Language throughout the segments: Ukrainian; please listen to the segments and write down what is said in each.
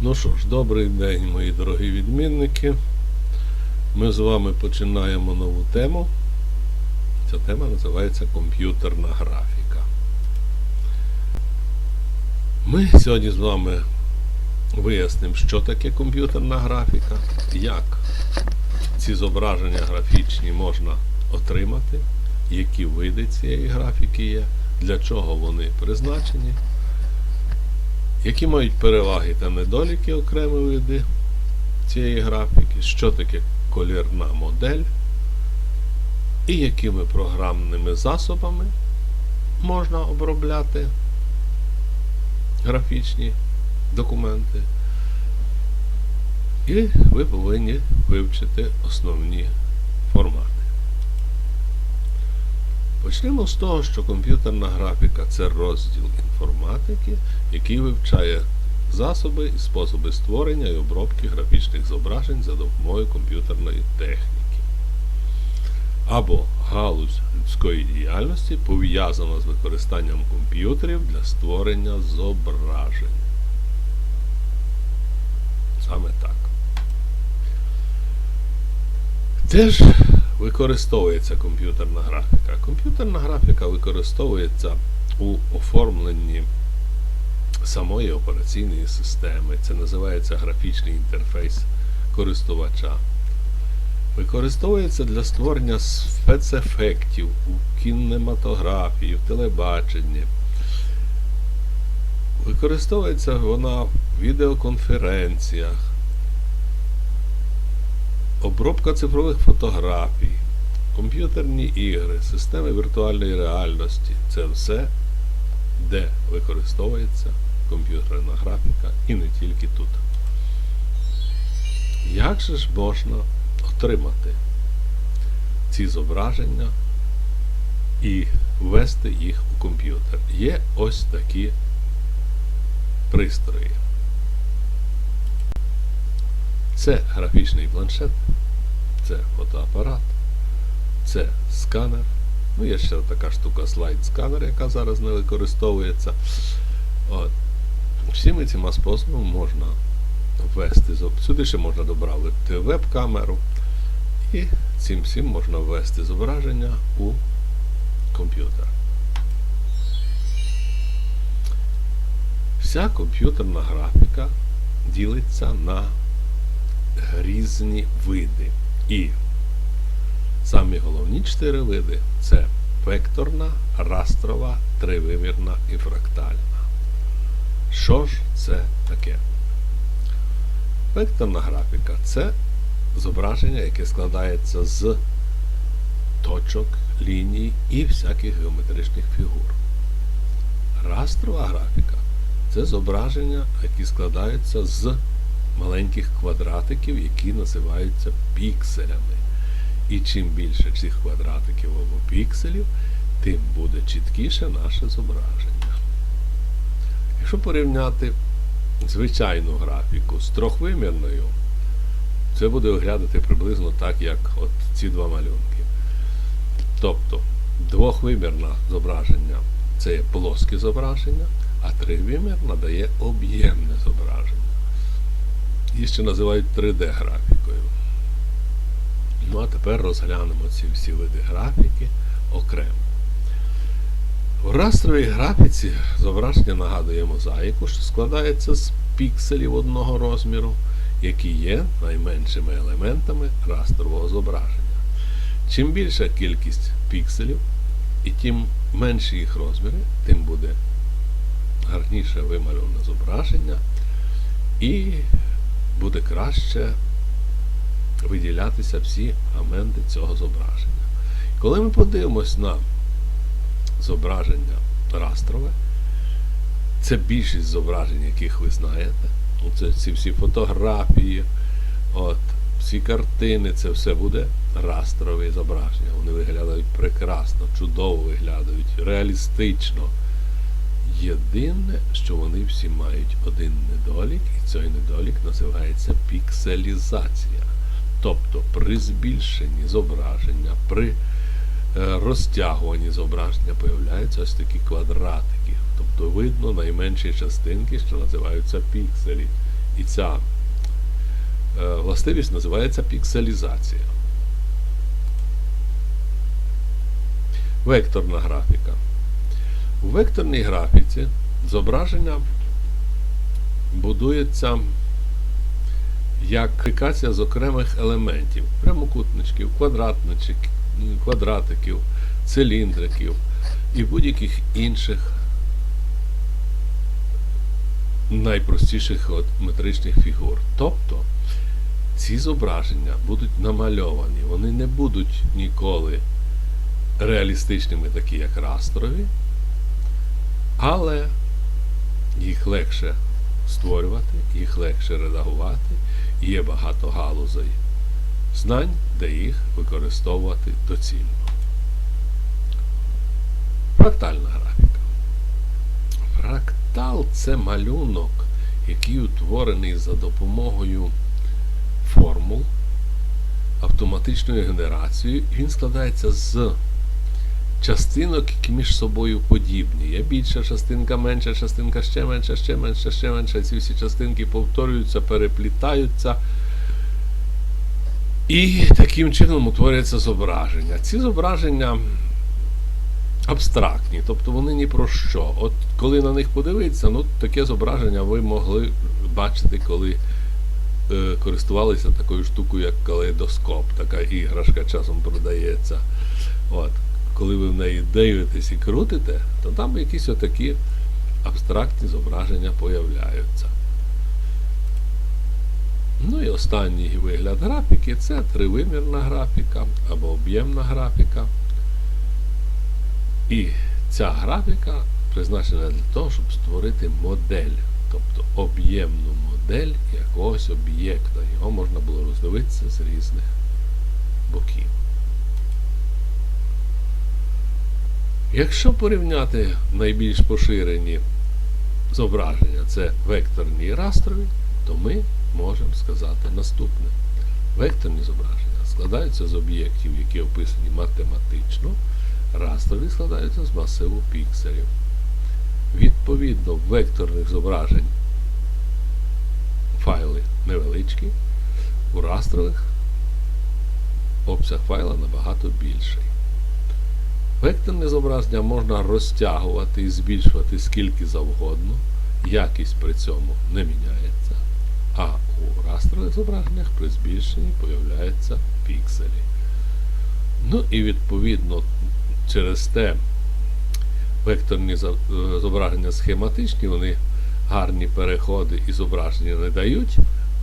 Ну що ж, добрий день, мої дорогі відмінники. Ми з вами починаємо нову тему. Ця тема називається комп'ютерна графіка. Ми сьогодні з вами вияснимо, що таке комп'ютерна графіка, як ці зображення графічні можна отримати, які види цієї графіки є, для чого вони призначені. Які мають переваги та недоліки окремі види цієї графіки, що таке колірна модель, і якими програмними засобами можна обробляти графічні документи. І ви повинні вивчити основні формати. Почнемо з того, що комп'ютерна графіка це розділ інформатики, який вивчає засоби і способи створення і обробки графічних зображень за допомогою комп'ютерної техніки. Або галузь людської діяльності пов'язана з використанням комп'ютерів для створення зображень. Саме так. Теж використовується комп'ютерна графіка. Комп'ютерна графіка використовується у оформленні самої операційної системи. Це називається графічний інтерфейс користувача. Використовується для створення спецефектів у кінематографії, в телебаченні. Використовується вона в відеоконференціях. Обробка цифрових фотографій, комп'ютерні ігри, системи віртуальної реальності це все, де використовується комп'ютерна графіка і не тільки тут. Як же ж можна отримати ці зображення і ввести їх у комп'ютер? Є ось такі пристрої. Це графічний планшет, це фотоапарат, це сканер. Ну, є ще така штука слайд-сканер, яка зараз не використовується. От. Всіми цими способами можна ввести. Сюди ще можна додати веб-камеру. І цим всім можна ввести зображення у комп'ютер. Вся комп'ютерна графіка ділиться на різні види. І самі головні чотири види це векторна, растрова, тривимірна і фрактальна. Що ж це таке? Векторна графіка це зображення, яке складається з точок, ліній і всяких геометричних фігур. Растрова графіка це зображення, які складаються з маленьких квадратиків, які називаються пікселями. І чим більше цих квадратиків або пікселів, тим буде чіткіше наше зображення. Якщо порівняти звичайну графіку з трьохвимірною, це буде виглядати приблизно так, як от ці два малюнки. Тобто двохвимірне зображення це є плоске зображення, а тривимірна дає об'ємне зображення. Її ще називають 3D-графікою. Ну а тепер розглянемо ці всі види графіки окремо. У растровій графіці зображення нагадує мозаїку, що складається з пікселів одного розміру, які є найменшими елементами растрового зображення. Чим більша кількість пікселів і тим менші їх розміри, тим буде гарніше вимальоване зображення і буде краще виділятися всі аменти цього зображення. Коли ми подивимось на зображення растрове, це більшість зображень, яких ви знаєте. Оце ці всі фотографії, от, всі картини, це все буде растрові зображення. Вони виглядають прекрасно, чудово виглядають, реалістично. Єдине, що вони всі мають один недолік, і цей недолік називається пікселізація. Тобто при збільшенні зображення, при е, розтягуванні зображення появляються ось такі квадратики. Тобто видно найменші частинки, що називаються пікселі. І ця е, властивість називається пікселізація. Векторна графіка. У векторній графіці зображення будується як апlikація з окремих елементів, прямокутничків, квадратиків, циліндриків і будь-яких інших найпростіших метричних фігур. Тобто ці зображення будуть намальовані, вони не будуть ніколи реалістичними, такі як растрові, але їх легше створювати, їх легше редагувати, є багато галузей знань, де їх використовувати доцільно. Фрактальна графіка. Фрактал це малюнок, який утворений за допомогою формул автоматичною генерацією, і він складається з частинок, які між собою подібні. Є більша частинка, менша частинка, ще менша, ще менша, ще менша. Ці всі частинки повторюються, переплітаються. І таким чином утворюється зображення. Ці зображення абстрактні, тобто вони ні про що. От коли на них подивитися, ну таке зображення ви могли бачити, коли е, користувалися такою штукою, як калейдоскоп. Така іграшка часом продається. От. Коли ви в неї дивитесь і крутите, то там якісь отакі абстрактні зображення появляються. Ну і останній вигляд графіки це тривимірна графіка або об'ємна графіка. І ця графіка призначена для того, щоб створити модель, тобто об'ємну модель якогось об'єкта. Його можна було роздивитися з різних боків. Якщо порівняти найбільш поширені зображення, це векторні і растрові, то ми можемо сказати наступне. Векторні зображення складаються з об'єктів, які описані математично, растрові складаються з масиву пікселів. Відповідно, векторних зображень файли невеличкі, у растрових обсяг файла набагато більший. Векторне зображення можна розтягувати і збільшувати скільки завгодно, якість при цьому не міняється. А у растрових зображеннях при збільшенні появляються пікселі. Ну і відповідно через те векторні зображення схематичні, вони гарні переходи і зображення не дають,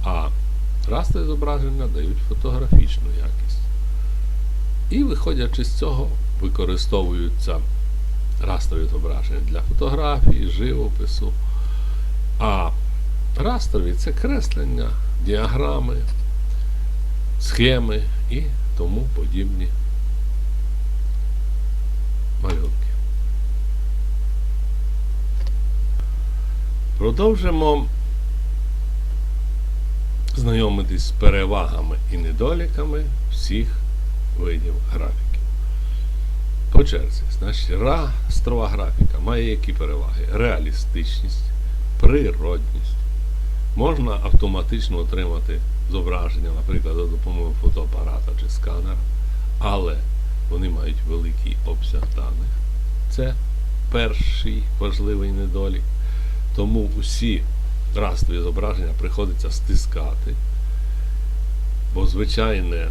а растрові зображення дають фотографічну якість. І виходячи з цього, використовуються растрові зображення для фотографії, живопису. А растрові це креслення, діаграми, схеми і тому подібні малюнки. Продовжимо знайомитись з перевагами і недоліками всіх видів графіки. По черзі, значить, растрова графіка має які переваги? Реалістичність, природність. Можна автоматично отримати зображення, наприклад, за допомогою фотоапарата чи сканера, але вони мають великий обсяг даних. Це перший важливий недолік. Тому усі растрові зображення приходиться стискати, бо звичайне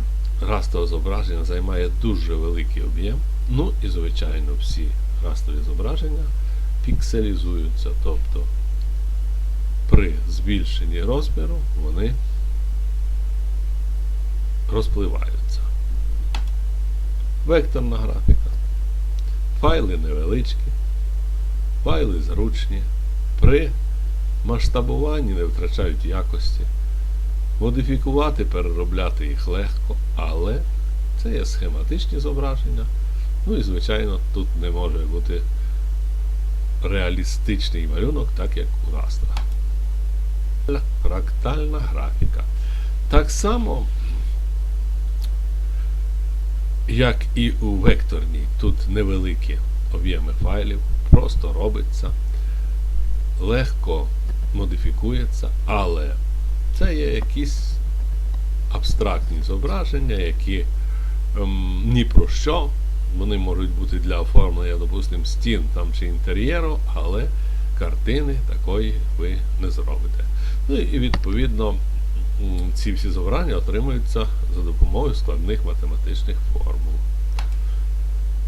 растрове зображення займає дуже великий об'єм. Ну і, звичайно, всі растрові зображення пікселізуються, тобто при збільшенні розміру вони розпливаються. Векторна графіка. Файли невеличкі, файли зручні, при масштабуванні не втрачають якості. Модифікувати, переробляти їх легко, але це є схематичні зображення. Ну і, звичайно, тут не може бути реалістичний малюнок, так як у растрах. Фрактальна графіка. Так само, як і у векторній, тут невеликі об'єми файлів, просто робиться, легко модифікується, але Це є якісь абстрактні зображення, які ем, ні про що. Вони можуть бути для оформлення, допустимо, стін там чи інтер'єру, але картини такої ви не зробите. Ну і відповідно ці всі зображення отримуються за допомогою складних математичних формул.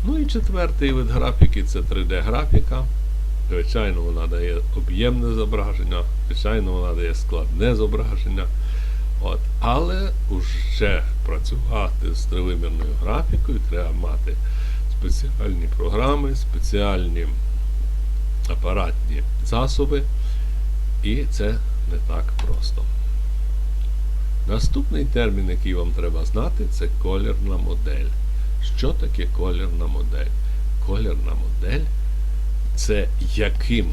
Ну і четвертий вид графіки це 3D-графіка. Звичайно, вона дає об'ємне зображення, звичайно, вона дає складне зображення. От. Але вже працювати з тривимірною графікою треба мати спеціальні програми, спеціальні апаратні засоби, і це не так просто. Наступний термін, який вам треба знати, це колірна модель. Що таке колірна модель? Колірна модель це яким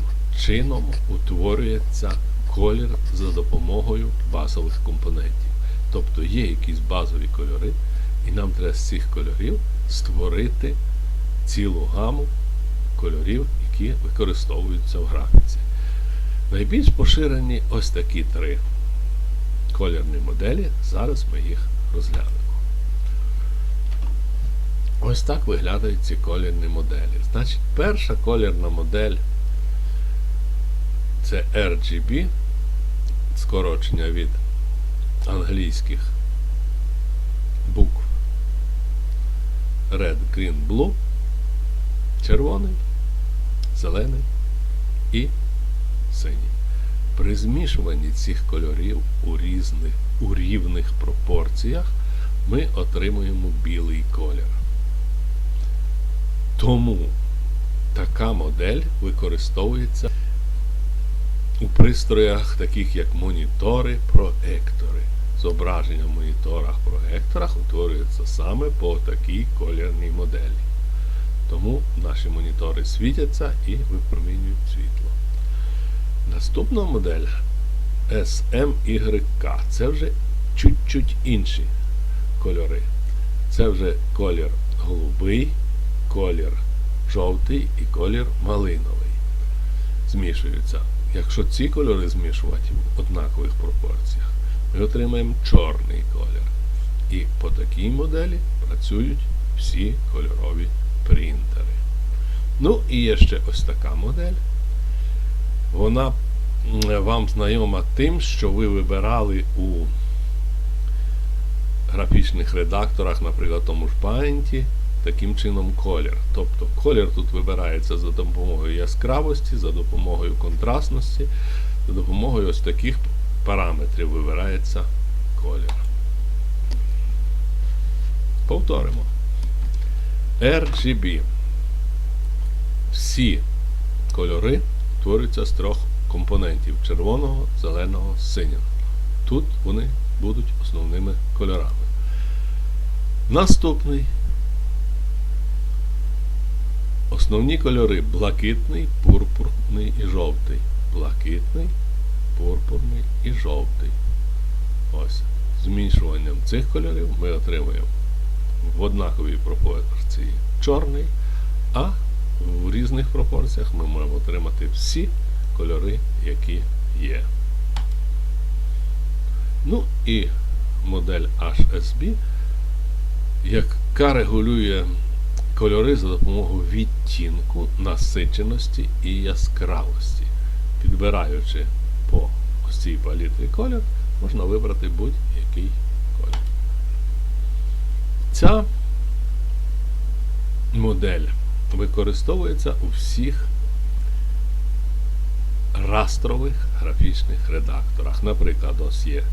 чином утворюється колір за допомогою базових компонентів. Тобто є якісь базові кольори, і нам треба з цих кольорів створити цілу гаму кольорів, які використовуються в графіці. Найбільш поширені ось такі три колірні моделі. Зараз ми їх розглянемо. Ось так виглядають ці колірні моделі. Значить, перша колірна модель це RGB, скорочення від англійських букв Red, Green, Blue, червоний, зелений і синій. При змішуванні цих кольорів у різних, у рівних пропорціях ми отримуємо білий колір. Тому така модель використовується у пристроях, таких як монітори, проектори. Зображення в моніторах, проекторах утворюється саме по такій колірній моделі. Тому наші монітори світяться і випромінюють світло. Наступна модель SMYK. Це вже чуть-чуть інші кольори. Це вже колір голубий, колір жовтий і колір малиновий. Змішуються. Якщо ці кольори змішувати в однакових пропорціях, ми отримаємо чорний колір. І по такій моделі працюють всі кольорові принтери. Ну і є ще ось така модель. Вона вам знайома тим, що ви вибирали у графічних редакторах, наприклад, тому ж Paint, таким чином колір. Тобто колір тут вибирається за допомогою яскравості, за допомогою контрастності, за допомогою ось таких параметрів вибирається колір. Повторимо. RGB. Всі кольори творюються з трьох компонентів червоного, зеленого, синього. Тут вони будуть основними кольорами. Наступний. Основні кольори блакитний, пурпурний і жовтий. Блакитний, пурпурний і жовтий. Ось. Змішуванням цих кольорів ми отримуємо в однаковій пропорції чорний, а в різних пропорціях ми можемо отримати всі кольори, які є. Ну і модель HSB, яка регулює кольори за допомогою відтінку, насиченості і яскравості. Підбираючи по ось цій палітрі колір, можна вибрати будь-який колір. Ця модель використовується у всіх растрових графічних редакторах. Наприклад, ось є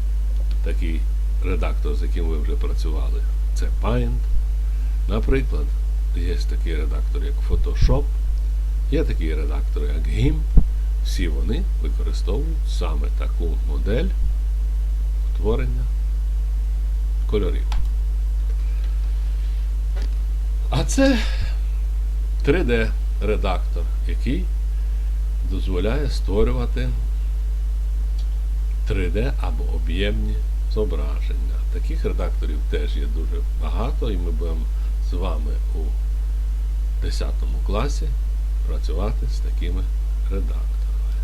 такий редактор, з яким ви вже працювали. Це Paint. Наприклад, є такий редактор, як Photoshop, є такий редактор, як GIMP. Всі вони використовують саме таку модель утворення кольорів. А це 3D-редактор, який дозволяє створювати 3D або об'ємні зображення. Таких редакторів теж є дуже багато, і ми будемо з вами у 10 класі працювати з такими редакторами.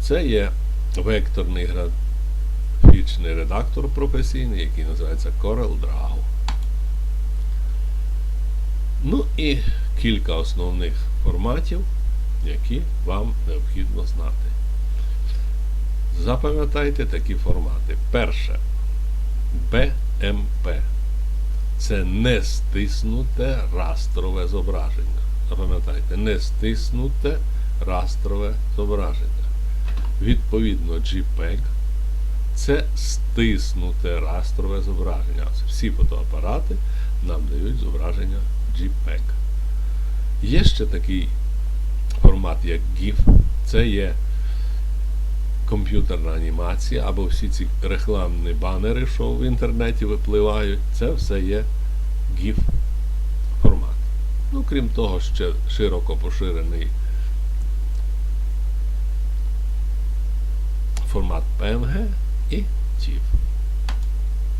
Це є векторний графічний редактор професійний, який називається CorelDRAW. Ну і кілька основних форматів, які вам необхідно знати. Запам'ятайте такі формати. Перше BMP. Це не стиснуте растрове зображення. Запам'ятайте, не стиснуте растрове зображення. Відповідно, JPEG це стиснуте растрове зображення. Всі фотоапарати нам дають зображення JPEG. Є ще такий формат, як GIF. Це є комп'ютерна анімація, або всі ці рекламні банери, що в інтернеті випливають, це все є GIF формат. Ну, крім того, ще широко поширений формат PNG і TIFF.